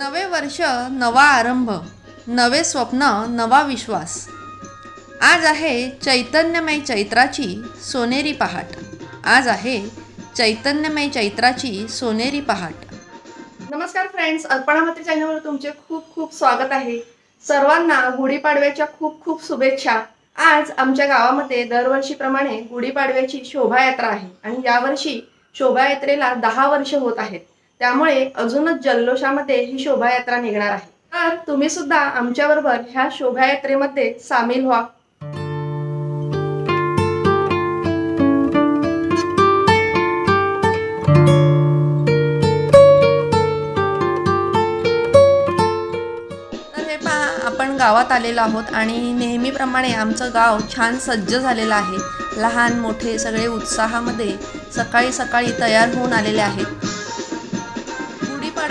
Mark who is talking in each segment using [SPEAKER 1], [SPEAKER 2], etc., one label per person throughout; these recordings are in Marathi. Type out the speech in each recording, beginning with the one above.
[SPEAKER 1] नवे वर्ष नवा आरंभ नवे स्वप्न नवा विश्वास. आज आहे चैतन्यमय चैत्राची सोनेरी पहाट. आज आहे चैतन्यमय चैत्राची सोनेरी पहाट.
[SPEAKER 2] नमस्कार फ्रेंड्स अर्पणामती चॅनलवर तुमचे खूप खूप स्वागत आहे. सर्वांना गुढीपाडव्याच्या खूप खूप शुभेच्छा. आज आमच्या गावामध्ये दरवर्षीप्रमाणे गुढीपाडव्याची शोभायात्रा आहे आणि यावर्षी शोभायात्रेला दहा वर्ष होत आहेत. त्यामुळे अजूनच जल्लोषामध्ये ही शोभायात्रा निघणार आहे. तर तुम्ही सुद्धा आमच्याबरोबर ह्या शोभायात्रेमध्ये सामील व्हा.
[SPEAKER 1] तर हे पहा आपण गावात आलेलो आहोत आणि नेहमीप्रमाणे आमचं गाव छान सज्ज झालेलं आहे. लहान मोठे सगळे उत्साहामध्ये सकाळी सकाळी तयार होऊन आलेले आहेत.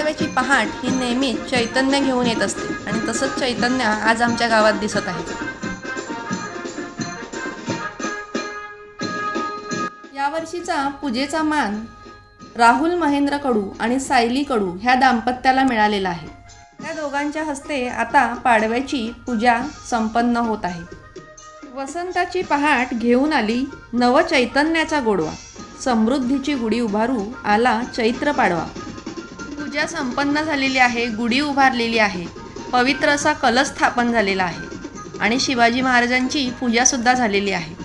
[SPEAKER 1] गुढीपाडव्याची पहाट ही नेहमी चैतन्य घेऊन येत असते आणि तसंच चैतन्य आज आमच्या गावात दिसत आहे. यावर्षीचा पूजेचा मान राहुल महेंद्र कडू आणि सायली कडू ह्या दाम्पत्याला मिळालेला आहे. त्या दोघांच्या हस्ते आता पाडव्याची पूजा संपन्न होत आहे. वसंताची पहाट घेऊन आली नवचैतन्याचा गोडवा. समृद्धीची गुढी उभारू आला चैत्र पाडवा. पूजा संपन्न झालेली आहे गुढी उभारलेली आहे. पवित्र असा कलश स्थापन झालेला आहे आणि शिवाजी महाराजांची पूजासुद्धा झालेली आहे.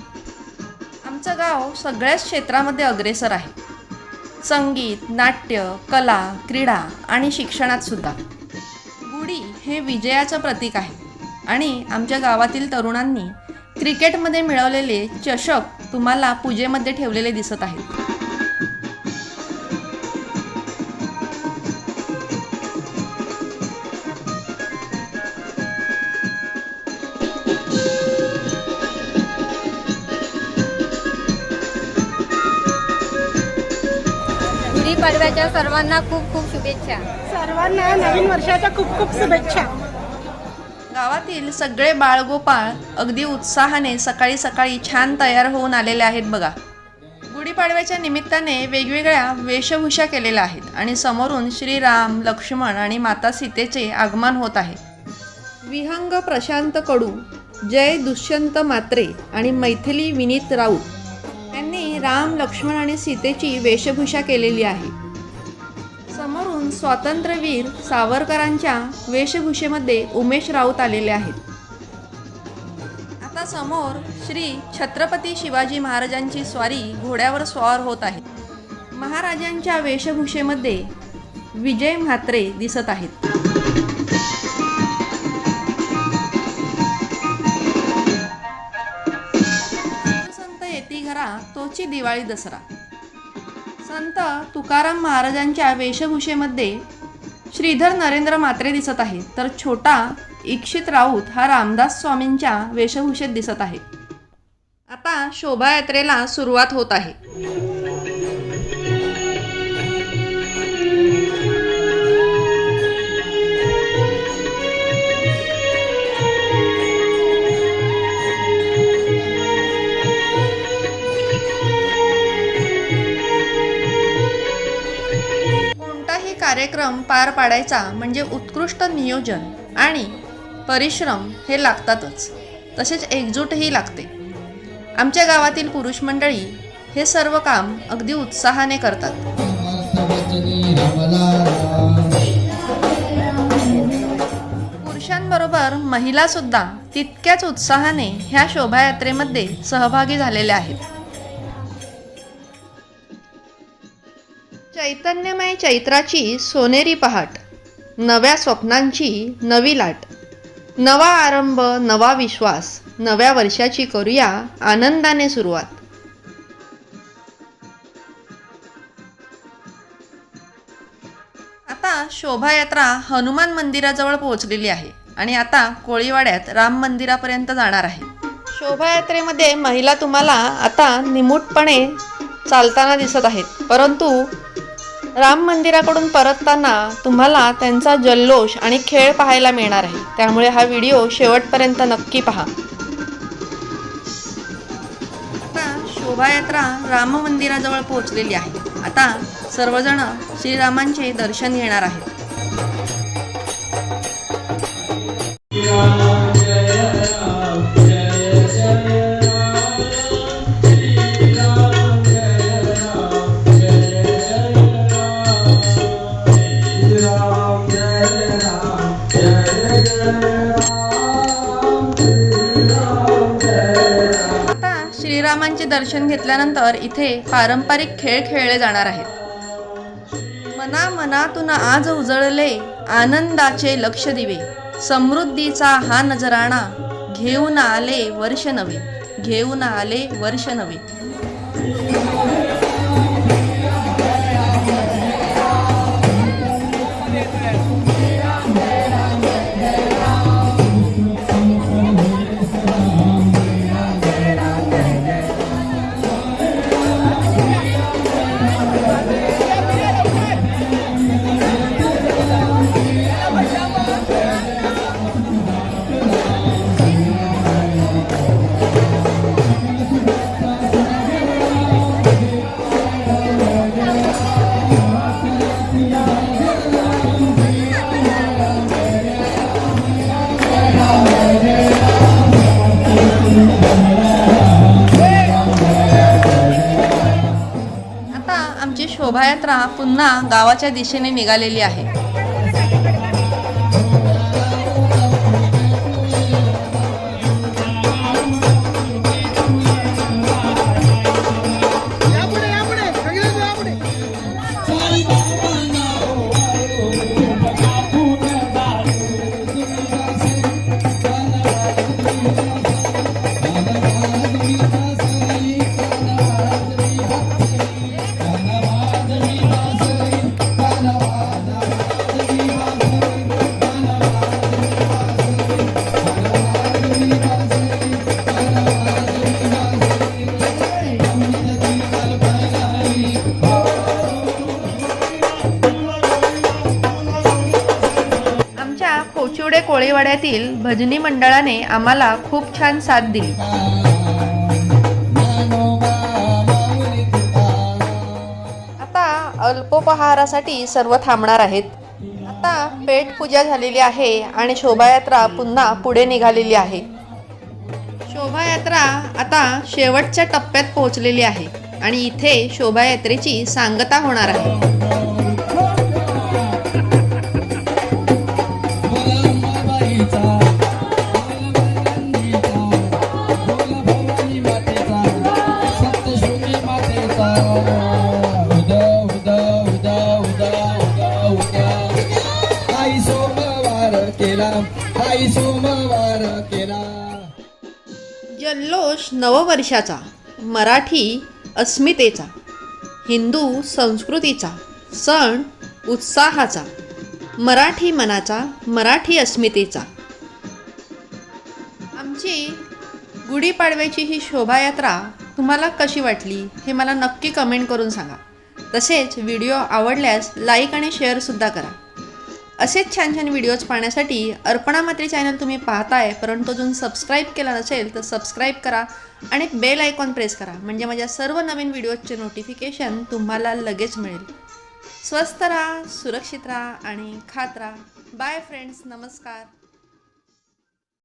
[SPEAKER 1] आमचं गाव सगळ्याच क्षेत्रामध्ये अग्रेसर आहे. संगीत नाट्य कला क्रीडा आणि शिक्षणात सुद्धा. गुढी हे विजयाचं प्रतीक आहे आणि आमच्या गावातील तरुणांनी क्रिकेटमध्ये मिळवलेले चषक तुम्हाला पूजेमध्ये ठेवलेले दिसत आहेत.
[SPEAKER 3] गुढीपाडव्याच्या सर्वांना खूप खूप शुभेच्छा.
[SPEAKER 4] सर्वांना नवीन वर्षाच्या खूप खूप शुभेच्छा.
[SPEAKER 1] गावातील सगळे बाळगोपाळ अगदी उत्साहाने सकाळी सकाळी छान तयार होऊन आलेले आहेत बघा. गुढीपाडव्याच्या निमित्ताने वेगवेगळ्या वेशभूषा केलेल्या आहेत आणि समोरून श्रीराम लक्ष्मण आणि माता सीतेचे आगमन होत आहे. विहंग प्रशांत कडू जय दुष्यंत मात्रे आणि मैथिली विनीत राऊत. राम लक्ष्मण आणि सीतेची वेशभूषा केलेली आहे. समोरून स्वातंत्र्यवीर सावरकरांच्या वेशभूषेमध्ये उमेश राऊत आलेले आहेत. आता समोर श्री छत्रपती शिवाजी महाराजांची स्वारी घोड्यावर स्वार होत आहे. महाराजांच्या वेशभूषेमध्ये विजय म्हात्रे दिसत आहेत. घरा दिवाळी दसरा. संत तुकाराम महाराजांच्या वेशभूषेमध्ये श्रीधर नरेंद्र मात्रे दिसत आहे तर छोटा इक्षित राऊत हा रामदास स्वामींच्या वेशभूषेत दिसत आहे. आता शोभायात्रेला सुरुवात होत आहे. कार्यक्रम पार पाडायचा म्हणजे उत्कृष्ट नियोजन आणि परिश्रम हे लागतातच. तसेच एकजूटही लागते. आमच्या गावातील पुरुष मंडळी हे सर्व काम अगदी उत्साहाने करतात. पुरुषांबरोबर महिला सुद्धा तितक्याच उत्साहाने ह्या शोभायात्रेमध्ये सहभागी झालेल्या आहेत. चैतन्यमय चैत्राची सोनेरी पहाट नव्या स्वप्नांची नवी लाट. नवा आरंभ नवा विश्वास नव्या वर्षाची करूया आनंदाने सुरुवात. आता शोभायात्रा हनुमान मंदिराजवळ पोहोचलेली आहे आणि आता कोळीवाड्यात राम मंदिरापर्यंत जाणार आहे. शोभायात्रेमध्ये महिला तुम्हाला आता निमूटपणे चालताना दिसत आहेत परंतु राम मंदिराकडून परतताना तुम्हाला त्यांचा जल्लोष आणि खेळ पाहायला मिळणार आहे. त्यामुळे हा व्हिडिओ शेवटपर्यंत नक्की पहा. आता शोभायात्रा राम मंदिराजवळ पोहोचलेली आहे. आता सर्वजण श्रीरामांचे दर्शन घेणार आहेत. देवीचे दर्शन घेतल्यानंतर इथे पारंपरिक खेळ खेळले जाणार आहेत. मना मनातून आज उजळले आनंदाचे लक्ष दिवे. समृद्धीचा हा नजराणा घेऊन आले वर्ष नवे घेऊन आले वर्ष नवे यात्रा पुन्हा गावाच्या दिशेने निघालेली आहे. कोळीवाड्यातील भजनी मंडळाने आम्हाला खूप छान साथ दिली. आता अल्पोपहारासाठी सर्व थांबणार आहेत. आता पेट पूजा झालेली आहे आणि शोभायात्रा पुन्हा पुढे निघालेली आहे. शोभायात्रा आता शेवटच्या टप्प्यात पोहोचलेली आहे आणि इथे शोभायात्रेची सांगता होणार आहे.
[SPEAKER 5] केला. सोमवार केला.
[SPEAKER 1] जल्लोष नववर्षाचा मराठी अस्मितेचा हिंदू संस्कृतीचा सण उत्साहाचा मराठी मनाचा मराठी अस्मितेचा. आमची गुढीपाडव्याची ही शोभायात्रा तुम्हाला कशी वाटली हे मला नक्की कमेंट करून सांगा. तसेच व्हिडिओ आवडल्यास लाईक आणि शेअरसुद्धा करा. असेच छान छान व्हिडिओज पाहण्यासाठी अर्पणा मात्री चॅनल तुम्ही पाहताय परंतु अजून सबस्क्राईब केला नसेल तर सबस्क्राईब करा आणि बेल आयकॉन प्रेस करा म्हणजे माझ्या सर्व नवीन व्हिडिओजचे नोटिफिकेशन तुम्हाला लगेच मिळेल. स्वस्त राहा सुरक्षित राहा आणि खात राहा. बाय फ्रेंड्स नमस्कार.